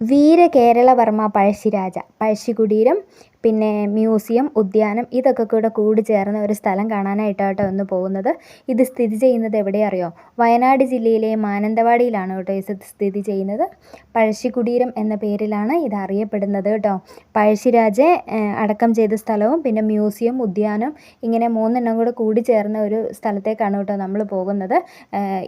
വീര കേരളവർമ്മ പഴശ്ശിരാജ. പഴശ്ശിക്കുടീരം പിന്നെ മ്യൂസിയം ഉദ്യാനം ഇതൊക്കെ കൂടെ കൂടി ചേർന്ന ഒരു സ്ഥലം കാണാനായിട്ടാണ് കേട്ടോ പോകുന്നത്. ഇത് സ്ഥിതി ചെയ്യുന്നത് എവിടെയറിയോ? അറിയോ വയനാട് ജില്ലയിലെ മാനന്തവാടിയിലാണ് കേട്ടോ ഇത് സ്ഥിതി ചെയ്യുന്നത്. പഴശ്ശിക്കുടീരം എന്ന പേരിലാണ് ഇത് അറിയപ്പെടുന്നത് കേട്ടോ. പഴശ്ശിരാജെ അടക്കം ചെയ്ത സ്ഥലവും പിന്നെ മ്യൂസിയം ഉദ്യാനം ഇങ്ങനെ മൂന്നെണ്ണം കൂടെ കൂടി ചേർന്ന ഒരു സ്ഥലത്തേക്കാണ് കേട്ടോ നമ്മൾ പോകുന്നത്.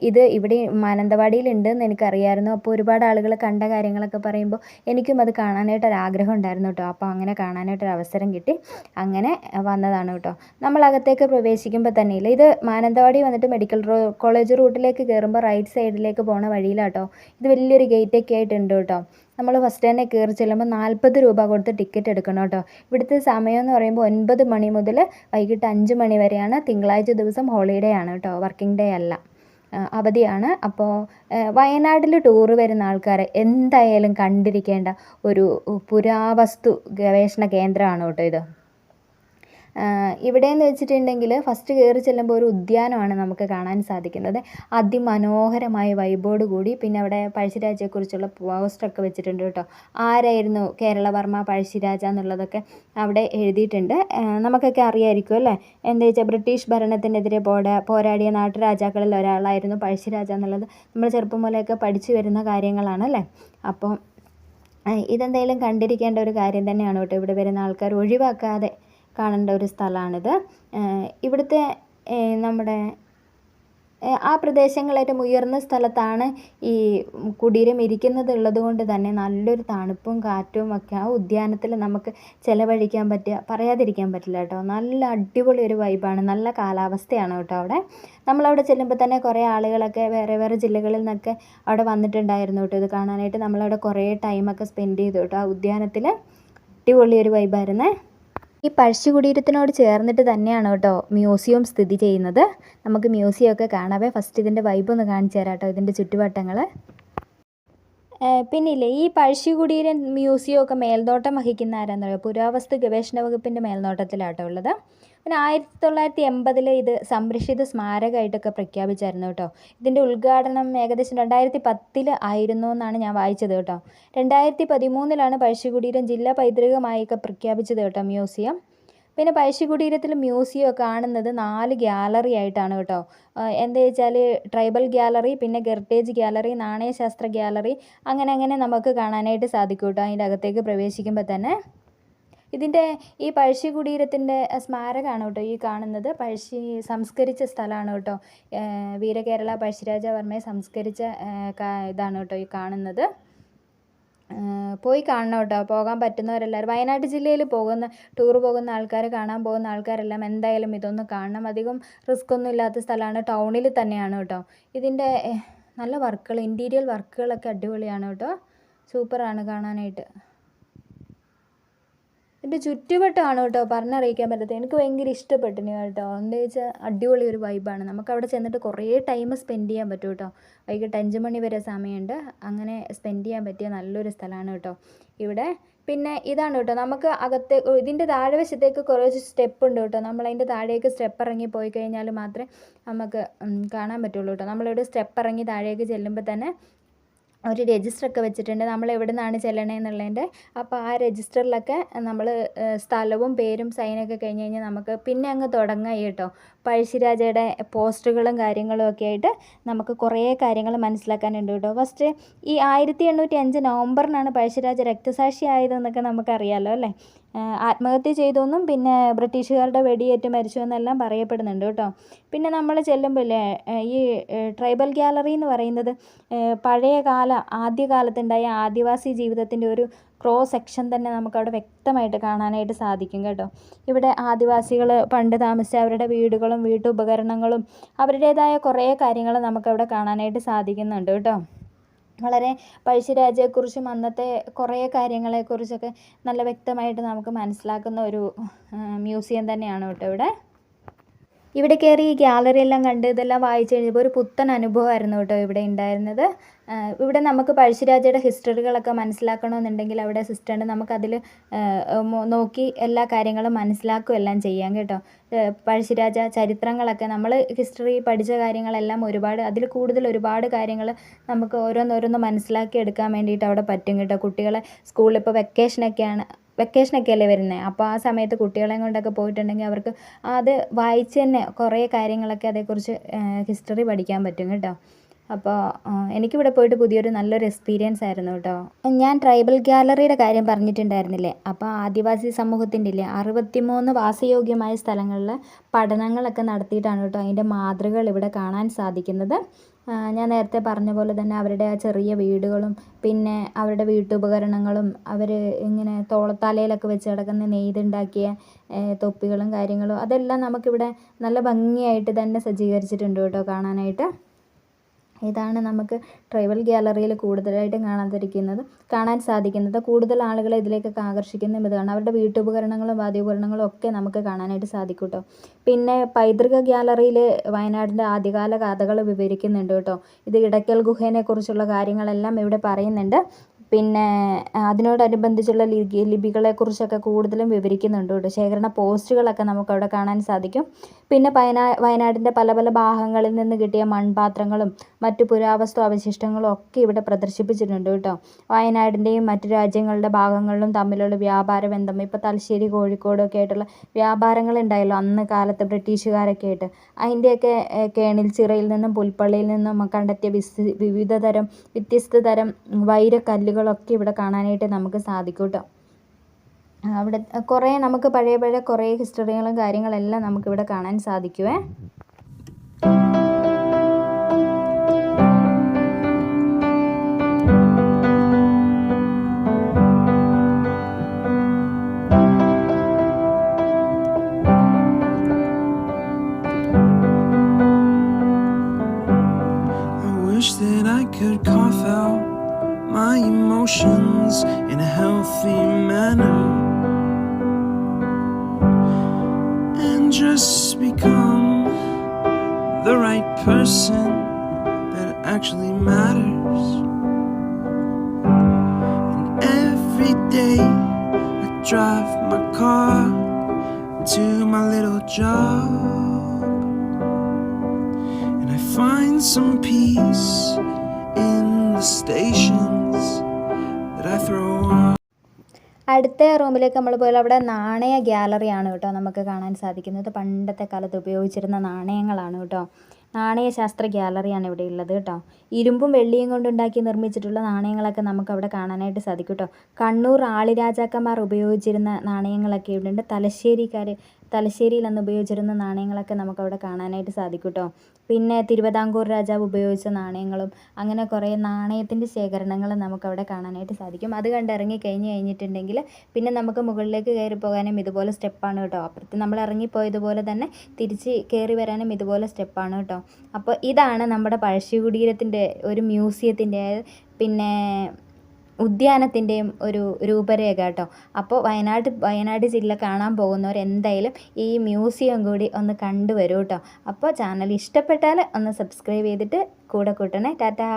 ഇത് ഇവിടെ മാനന്തവാടിയിൽ എനിക്കറിയായിരുന്നു. അപ്പോൾ ഒരുപാട് ആളുകൾ കണ്ട കാര്യങ്ങളൊക്കെ പറയുമ്പോൾ എനിക്കും അത് കാണാനായിട്ട് ഒരു ആഗ്രഹം ഉണ്ടായിരുന്നു കേട്ടോ. അപ്പോൾ അങ്ങനെ കാണാനായിട്ട് ഒരു അവസരം കിട്ടി. അങ്ങനെ വന്നതാണ് കേട്ടോ. നമ്മളകത്തേക്ക് പ്രവേശിക്കുമ്പോൾ തന്നെ ഇല്ല ഇത് മാനന്തവാടി വന്നിട്ട് മെഡിക്കൽ കോളേജ് റൂട്ടിലേക്ക് കയറുമ്പോൾ റൈറ്റ് സൈഡിലേക്ക് പോണ വഴിയിലാട്ടോ. ഇത് വലിയൊരു ഗേറ്റൊക്കെ ആയിട്ടുണ്ട് കേട്ടോ. നമ്മൾ ഫസ്റ്റ് തന്നെ കയറി ചെല്ലുമ്പോൾ നാൽപ്പത് രൂപ കൊടുത്ത് ടിക്കറ്റ് എടുക്കണം കേട്ടോ. ഇവിടുത്തെ സമയം എന്ന് പറയുമ്പോൾ ഒൻപത് മണി മുതൽ വൈകിട്ട് അഞ്ച് മണി വരെയാണ് തിങ്കളാഴ്ച ദിവസം ഹോളിഡേ ആണ് കേട്ടോ വർക്കിംഗ് ഡേ അല്ല. അവധിയാണ്. അപ്പോൾ വയനാട്ടിൽ ടൂർ വരുന്ന ആൾക്കാരെ എന്തായാലും കണ്ടിരിക്കേണ്ട ഒരു പുരാവസ്തു ഗവേഷണ കേന്ദ്രമാണ് കേട്ടോ ഇത്? ഇവിടെയെന്ന് വെച്ചിട്ടുണ്ടെങ്കിൽ ഫസ്റ്റ് കയറി ചെല്ലുമ്പോൾ ഒരു ഉദ്യാനമാണ് നമുക്ക് കാണാൻ സാധിക്കുന്നത്. അതിമനോഹരമായ വൈബോട് കൂടി. പിന്നെ അവിടെ പഴശ്ശിരാജയെക്കുറിച്ചുള്ള പോസ്റ്ററൊക്കെ വെച്ചിട്ടുണ്ട് കേട്ടോ. ആരായിരുന്നു കേരളവർമ്മ പഴശ്ശിരാജ എന്നുള്ളതൊക്കെ അവിടെ എഴുതിയിട്ടുണ്ട്. നമുക്കൊക്കെ അറിയാമായിരിക്കും അല്ലേ? എന്താ വെച്ചാൽ ബ്രിട്ടീഷ് ഭരണത്തിനെതിരെ പോരാ പോരാടിയ നാട്ടുരാജാക്കളിൽ ഒരാളായിരുന്നു പഴശ്ശിരാജ എന്നുള്ളത്. നമ്മൾ ചെറുപ്പം മുതലൊക്കെ പഠിച്ചു വരുന്ന കാര്യങ്ങളാണ് അല്ലേ? അപ്പോൾ ഇതെന്തായാലും കണ്ടിരിക്കേണ്ട ഒരു കാര്യം തന്നെയാണ് കേട്ടോ. ഇവിടെ വരുന്ന ആൾക്കാർ ഒഴിവാക്കാതെ കാണേണ്ട ഒരു സ്ഥലമാണിത്. ഇവിടുത്തെ നമ്മുടെ ആ പ്രദേശങ്ങൾ ഏറ്റവും ഉയർന്ന സ്ഥലത്താണ് ഈ കുടീരം ഇരിക്കുന്നത് ഉള്ളത് കൊണ്ട് തന്നെ നല്ലൊരു തണുപ്പും കാറ്റും ഒക്കെ ആ ഉദ്യാനത്തിൽ നമുക്ക് ചിലവഴിക്കാൻ പറ്റുക പറയാതിരിക്കാൻ പറ്റില്ല കേട്ടോ. നല്ല അടിപൊളി ഒരു വൈബാണ് നല്ല കാലാവസ്ഥയാണ് കേട്ടോ അവിടെ. നമ്മളവിടെ ചെല്ലുമ്പോൾ തന്നെ കുറേ ആളുകളൊക്കെ വേറെ വേറെ ജില്ലകളിൽ നിന്നൊക്കെ അവിടെ വന്നിട്ടുണ്ടായിരുന്നു കേട്ടോ. ഇത് കാണാനായിട്ട് നമ്മളവിടെ കുറേ ടൈമൊക്കെ സ്പെൻഡ് ചെയ്തു കേട്ടോ ആ ഉദ്യാനത്തിൽ അടിപൊളി ഒരു വൈബായിരുന്നേ ഈ പഴശ്ശിക്കുടീരത്തിനോട് ചേർന്നിട്ട് തന്നെയാണ് കേട്ടോ മ്യൂസിയം സ്ഥിതി ചെയ്യുന്നത്. നമുക്ക് മ്യൂസിയം ഒക്കെ കാണാവേ. ഫസ്റ്റ് ഇതിന്റെ വൈബ് ഒന്ന് കാണിച്ചു തരാം കേട്ടോ ഇതിന്റെ ചുറ്റുവട്ടങ്ങൾ പിന്നില്ലേ ഈ പഴശ്ശിക്കുടീരൻ മ്യൂസിയം ഒക്കെ മേൽനോട്ടം വഹിക്കുന്ന ആരാന്നറിയോ? പുരാവസ്തു ഗവേഷണ വകുപ്പിന്റെ മേൽനോട്ടത്തിലാട്ടോ ഉള്ളത്. പിന്നെ ആയിരത്തി തൊള്ളായിരത്തി എൺപതിൽ ഇത് സംരക്ഷിത സ്മാരകമായിട്ടൊക്കെ പ്രഖ്യാപിച്ചായിരുന്നു കേട്ടോ. ഇതിന്റെ ഉദ്ഘാടനം ഏകദേശം രണ്ടായിരത്തി പത്തിൽ ആയിരുന്നു എന്നാണ് ഞാൻ വായിച്ചത് കേട്ടോ. രണ്ടായിരത്തി പതിമൂന്നിലാണ് പഴശ്ശികുടീരം ജില്ലാ പൈതൃകമായൊക്കെ പ്രഖ്യാപിച്ചത് കേട്ടോ മ്യൂസിയം. പിന്നെ പഴശ്ശികുടീരത്തിൽ മ്യൂസിയം കാണുന്നത് നാല് ഗ്യാലറി ആയിട്ടാണ് കേട്ടോ. എന്താ വെച്ചാൽ ട്രൈബൽ ഗ്യാലറി പിന്നെ ഗർട്ടേജ് ഗ്യാലറി നാണയശാസ്ത്ര ഗ്യാലറി അങ്ങനെ അങ്ങനെ നമുക്ക് കാണാനായിട്ട് സാധിക്കും കേട്ടോ. അതിന്റെ അകത്തേക്ക് പ്രവേശിക്കുമ്പോൾ തന്നെ. ഇതിന്റെ ഈ പഴശ്ശി കുടീരത്തിന്റെ സ്മാരകമാണ് കേട്ടോ ഈ കാണുന്നത്. പഴശ്ശി സംസ്കരിച്ച സ്ഥലമാണ് കേട്ടോ. വീരകേരള പഴശ്ശിരാജ വർമ്മയെ സംസ്കരിച്ച ഇതാണ് കേട്ടോ ഈ കാണുന്നത്. പോയി കാണണം കേട്ടോ. പോകാൻ പറ്റുന്നവരെല്ലാവരും. വയനാട് ജില്ലയിൽ പോകുന്ന ടൂർ പോകുന്ന ആൾക്കാർ കാണാൻ പോകുന്ന ആൾക്കാരെല്ലാം എന്തായാലും ഇതൊന്ന് കാണണം. അധികം റിസ്ക് ഒന്നും ഇല്ലാത്ത സ്ഥലമാണ്. ടൗണിൽ തന്നെയാണ് കേട്ടോ. ഇതിന്റെ നല്ല വർക്കുകൾ ഇന്റീരിയൽ വർക്കുകളൊക്കെ അടിപൊളിയാണ് കേട്ടോ. സൂപ്പറാണ് കാണാനായിട്ട്. ഇതിന്റെ ചുറ്റുവട്ടമാണ് കേട്ടോ പറഞ്ഞറിയിക്കാൻ പറ്റത്തത്. എനിക്ക് ഭയങ്കര ഇഷ്ടപ്പെട്ടിന് കേട്ടോ. എന്താ വെച്ചാൽ അടിപൊളി ഒരു വൈബാണ് നമുക്ക് അവിടെ ചെന്നിട്ട് കുറേ ടൈം സ്പെൻഡ് ചെയ്യാൻ പറ്റും കേട്ടോ. വൈകിട്ട് അഞ്ച് മണി വരെ സമയമുണ്ട്. അങ്ങനെ സ്പെൻഡ് ചെയ്യാൻ പറ്റിയ നല്ലൊരു സ്ഥലമാണ് കേട്ടോ ഇവിടെ. പിന്നെ ഇതാണ് കേട്ടോ. നമുക്ക് അകത്തെ ഇതിന്റെ താഴെ വശത്തേക്ക് കുറച്ച് സ്റ്റെപ്പ് ഉണ്ട് കേട്ടോ. നമ്മൾ അതിന്റെ താഴേക്ക് സ്റ്റെപ്പ് ഇറങ്ങി പോയി കഴിഞ്ഞാൽ മാത്രമേ നമുക്ക് കാണാൻ പറ്റുള്ളൂ കേട്ടോ. നമ്മളിവിടെ സ്റ്റെപ്പ് ഇറങ്ങി താഴേക്ക് ചെല്ലുമ്പോൾ തന്നെ ഒരു രജിസ്റ്റർ ഒക്കെ വെച്ചിട്ടുണ്ട്. നമ്മൾ എവിടെ നിന്നാണ് ചെല്ലണേ എന്നുള്ളതിന്റെ. അപ്പോൾ ആ രജിസ്റ്ററിലൊക്കെ നമ്മൾ സ്ഥലവും പേരും സൈനൊക്കെ കഴിഞ്ഞ് കഴിഞ്ഞാൽ നമുക്ക് പിന്നെ അങ്ങ് തുടങ്ങാം കേട്ടോ. പഴശ്ശിരാജയുടെ പോസ്റ്ററുകളും കാര്യങ്ങളും ഒക്കെ ആയിട്ട് നമുക്ക് കുറേ കാര്യങ്ങൾ മനസ്സിലാക്കാനുണ്ട് കേട്ടോ. ഫസ്റ്റ് ഈ ആയിരത്തി എണ്ണൂറ്റി അഞ്ച് നവംബറിനാണ് പഴശ്ശിരാജ രക്തസാക്ഷി ആയതെന്നൊക്കെ നമുക്കറിയാമല്ലോ അല്ലേ? ആത്മഹത്യ ചെയ്തൊന്നും പിന്നെ ബ്രിട്ടീഷുകാരുടെ വെടിയേറ്റ് മരിച്ചു എന്നെല്ലാം പറയപ്പെടുന്നുണ്ട് കേട്ടോ. പിന്നെ നമ്മൾ ചെല്ലുമ്പോൾ ഈ ട്രൈബൽ ഗ്യാലറി എന്ന് പറയുന്നത് പഴയ കാല ആദ്യകാലത്തുണ്ടായ ആദിവാസി ജീവിതത്തിന്റെ ഒരു ക്രോസ് സെക്ഷൻ തന്നെ നമുക്കവിടെ വ്യക്തമായിട്ട് കാണാനായിട്ട് സാധിക്കും കേട്ടോ. ഇവിടെ ആദിവാസികൾ പണ്ട് താമസിച്ച അവരുടെ വീടുകളും വീട്ടുപകരണങ്ങളും അവരുടേതായ കുറേ കാര്യങ്ങൾ നമുക്കവിടെ കാണാനായിട്ട് സാധിക്കുന്നുണ്ട് കേട്ടോ. വളരെ പഴശ്ശിരാജയെക്കുറിച്ചും അന്നത്തെ കുറേ കാര്യങ്ങളെക്കുറിച്ചൊക്കെ നല്ല വ്യക്തമായിട്ട് നമുക്ക് മനസ്സിലാക്കുന്ന ഒരു മ്യൂസിയം തന്നെയാണ് കേട്ടോ ഇവിടെ. ഇവിടെ കയറി ഈ ഗ്യാലറി എല്ലാം കണ്ട് ഇതെല്ലാം വായിച്ചു കഴിഞ്ഞപ്പോൾ ഒരു പുത്തൻ അനുഭവമായിരുന്നു കേട്ടോ ഇവിടെ ഉണ്ടായിരുന്നത്. ഇവിടെ നമുക്ക് പഴശ്ശിരാജയുടെ ഹിസ്റ്ററികളൊക്കെ മനസ്സിലാക്കണമെന്നുണ്ടെങ്കിൽ അവിടെ സിസ്റ്ററുണ്ട് നമുക്കതിൽ നോക്കി എല്ലാ കാര്യങ്ങളും മനസ്സിലാക്കുകയും എല്ലാം ചെയ്യാം കേട്ടോ. പഴശ്ശിരാജ ചരിത്രങ്ങളൊക്കെ നമ്മൾ ഹിസ്റ്ററി പഠിച്ച കാര്യങ്ങളെല്ലാം ഒരുപാട് അതിൽ കൂടുതൽ ഒരുപാട് കാര്യങ്ങൾ നമുക്ക് ഓരോന്നോരോന്ന് മനസ്സിലാക്കി എടുക്കാൻ വേണ്ടിയിട്ട് അവിടെ പറ്റും കേട്ടോ. കുട്ടികളെ സ്കൂളിൽ ഇപ്പോൾ വെക്കേഷനൊക്കെയാണ് വെക്കേഷനൊക്കെ അല്ലേ വരുന്നത് അപ്പോൾ ആ സമയത്ത് കുട്ടികളെയും കൊണ്ടൊക്കെ പോയിട്ടുണ്ടെങ്കിൽ അവർക്ക് അത് വായിച്ച് തന്നെ കുറേ കാര്യങ്ങളൊക്കെ അതേക്കുറിച്ച് ഹിസ്റ്ററി പഠിക്കാൻ പറ്റും കേട്ടോ. അപ്പോൾ എനിക്കിവിടെ പോയിട്ട് പുതിയൊരു നല്ലൊരു എക്സ്പീരിയൻസ് ആയിരുന്നു കേട്ടോ. ഞാൻ ട്രൈബൽ ഗാലറിയുടെ കാര്യം പറഞ്ഞിട്ടുണ്ടായിരുന്നില്ലേ? അപ്പോൾ ആദിവാസി സമൂഹത്തിന്റെ ഇല്ലേ അറുപത്തിമൂന്ന് വാസയോഗ്യമായ സ്ഥലങ്ങളിൽ പഠനങ്ങളൊക്കെ നടത്തിയിട്ടാണ് കേട്ടോ അതിന്റെ മാതൃകകൾ ഇവിടെ കാണാൻ സാധിക്കുന്നത്. ഞാൻ നേരത്തെ പറഞ്ഞ പോലെ തന്നെ അവരുടെ ആ ചെറിയ വീടുകളും പിന്നെ അവരുടെ വീട്ടുപകരണങ്ങളും അവർ ഇങ്ങനെ തോളത്താലയിലൊക്കെ വെച്ച് കിടക്കുന്ന നെയ്തുണ്ടാക്കിയ തൊപ്പികളും കാര്യങ്ങളും അതെല്ലാം നമുക്കിവിടെ നല്ല ഭംഗിയായിട്ട് തന്നെ സജ്ജീകരിച്ചിട്ടുണ്ട് കേട്ടോ കാണാനായിട്ട്. ഇതാണ് നമുക്ക് ട്രൈബൽ ഗ്യാലറിയിൽ കൂടുതലായിട്ടും കാണാതിരിക്കുന്നത് കാണാൻ സാധിക്കുന്നത്. കൂടുതൽ ആളുകളെ ഇതിലേക്കൊക്കെ ആകർഷിക്കുന്നതും ഇതാണ്. അവരുടെ വീട്ടുപകരണങ്ങളും വാദ്യോപകരണങ്ങളും ഒക്കെ നമുക്ക് കാണാനായിട്ട് സാധിക്കും പിന്നെ പൈതൃക ഗ്യാലറിയിൽ വയനാടിന്റെ ആദ്യകാല കഥകൾ വിവരിക്കുന്നുണ്ട് കേട്ടോ ഇത് ഇടയ്ക്കൽ ഗുഹേനെക്കുറിച്ചുള്ള കാര്യങ്ങളെല്ലാം ഇവിടെ പറയുന്നുണ്ട്. പിന്നെ അതിനോടനുബന്ധിച്ചുള്ള ലിപികളെക്കുറിച്ചൊക്കെ കൂടുതലും വിവരിക്കുന്നുണ്ട് കേട്ടോ. ശേഖരണ പോസ്റ്റുകളൊക്കെ നമുക്കവിടെ കാണാൻ സാധിക്കും. പിന്നെ വയനാടിന്റെ പല പല ഭാഗങ്ങളിൽ നിന്ന് കിട്ടിയ മൺപാത്രങ്ങളും മറ്റു പുരാവസ്തു അവശിഷ്ടങ്ങളും ഒക്കെ ഇവിടെ പ്രദർശിപ്പിച്ചിട്ടുണ്ട് കേട്ടോ. വയനാടിന്റെയും മറ്റു രാജ്യങ്ങളുടെ ഭാഗങ്ങളിലും തമ്മിലുള്ള വ്യാപാര ബന്ധം ഇപ്പോൾ തലശ്ശേരി കോഴിക്കോട് ഒക്കെ ആയിട്ടുള്ള വ്യാപാരങ്ങൾ ഉണ്ടായല്ലോ അന്ന് കാലത്ത് ബ്രിട്ടീഷുകാരൊക്കെ ആയിട്ട്. അതിന്റെയൊക്കെ കേണിൽ ചിറയിൽ നിന്നും പുൽപ്പള്ളിയിൽ നിന്നും കണ്ടെത്തിയ വിസ് വിവിധ തരം വ്യത്യസ്ത തരം വൈരക്കല്ലുകളൊക്കെ ഇവിടെ കാണാനായിട്ട് നമുക്ക് സാധിക്കും കേട്ടോ അവിടെ കുറേ നമുക്ക് പഴയ പഴയ കുറേ ഹിസ്റ്ററികളും കാര്യങ്ങളെല്ലാം നമുക്കിവിടെ കാണാൻ സാധിക്കുമേ healthy manner and just become the right person that actually matters. And every day I drive my car to my little job. And I find some peace in the stations that I throw on. അടുത്ത റൂമിലേക്ക് നമ്മൾ പോയാൽ അവിടെ നാണയ ഗ്യാലറിയാണ് കേട്ടോ നമുക്ക് കാണാൻ സാധിക്കുന്നത്. പണ്ടത്തെ കാലത്ത് ഉപയോഗിച്ചിരുന്ന നാണയങ്ങളാണ് കേട്ടോ. നാണയശാസ്ത്ര ഗ്യാലറിയാണ് ഇവിടെ ഉള്ളത് കേട്ടോ. ഇരുമ്പും വെള്ളിയും കൊണ്ടുണ്ടാക്കി നിർമ്മിച്ചിട്ടുള്ള നാണയങ്ങളൊക്കെ നമുക്ക് അവിടെ കാണാനായിട്ട് സാധിക്കും കേട്ടോ. കണ്ണൂർ ആളിരാജാക്കന്മാർ ഉപയോഗിച്ചിരുന്ന നാണയങ്ങളൊക്കെ ഇവിടെയുണ്ട് തലശ്ശേരിക്കാർ തലശ്ശേരിയിൽ അന്ന് ഉപയോഗിച്ചിരുന്ന നാണയങ്ങളൊക്കെ നമുക്കവിടെ കാണാനായിട്ട് സാധിക്കും കേട്ടോ പിന്നെ തിരുവിതാംകൂർ രാജാവ് ഉപയോഗിച്ച നാണയങ്ങളും അങ്ങനെ കുറേ നാണയത്തിന്റെ ശേഖരണങ്ങൾ നമുക്കവിടെ കാണാനായിട്ട് സാധിക്കും. അത് കണ്ട് ഇറങ്ങി കഴിഞ്ഞ് കഴിഞ്ഞിട്ടുണ്ടെങ്കിൽ പിന്നെ നമുക്ക് മുകളിലേക്ക് കയറി പോകാനും ഇതുപോലെ സ്റ്റെപ്പാണ് കേട്ടോ. അപ്പുറത്ത് നമ്മൾ ഇറങ്ങിപ്പോയതുപോലെ തന്നെ തിരിച്ച് കയറി വരാനും ഇതുപോലെ സ്റ്റെപ്പാണ് കേട്ടോ. അപ്പോൾ ഇതാണ് നമ്മുടെ പഴശ്ശി കുടീരത്തിന്റെ ഒരു മ്യൂസിയത്തിന്റെ പിന്നെ ഉദ്യാനത്തിന്റെയും ഒരു രൂപരേഖ കേട്ടോ. അപ്പോൾ വയനാട് വയനാട് ജില്ല കാണാൻ പോകുന്നവർ എന്തായാലും ഈ മ്യൂസിയം കൂടി ഒന്ന് കണ്ടുവരൂ കേട്ടോ. അപ്പോൾ ചാനൽ ഇഷ്ടപ്പെട്ടാൽ ഒന്ന് സബ്സ്ക്രൈബ് ചെയ്തിട്ട് കൂടെ കൂട്ടണേ. ടാറ്റാ.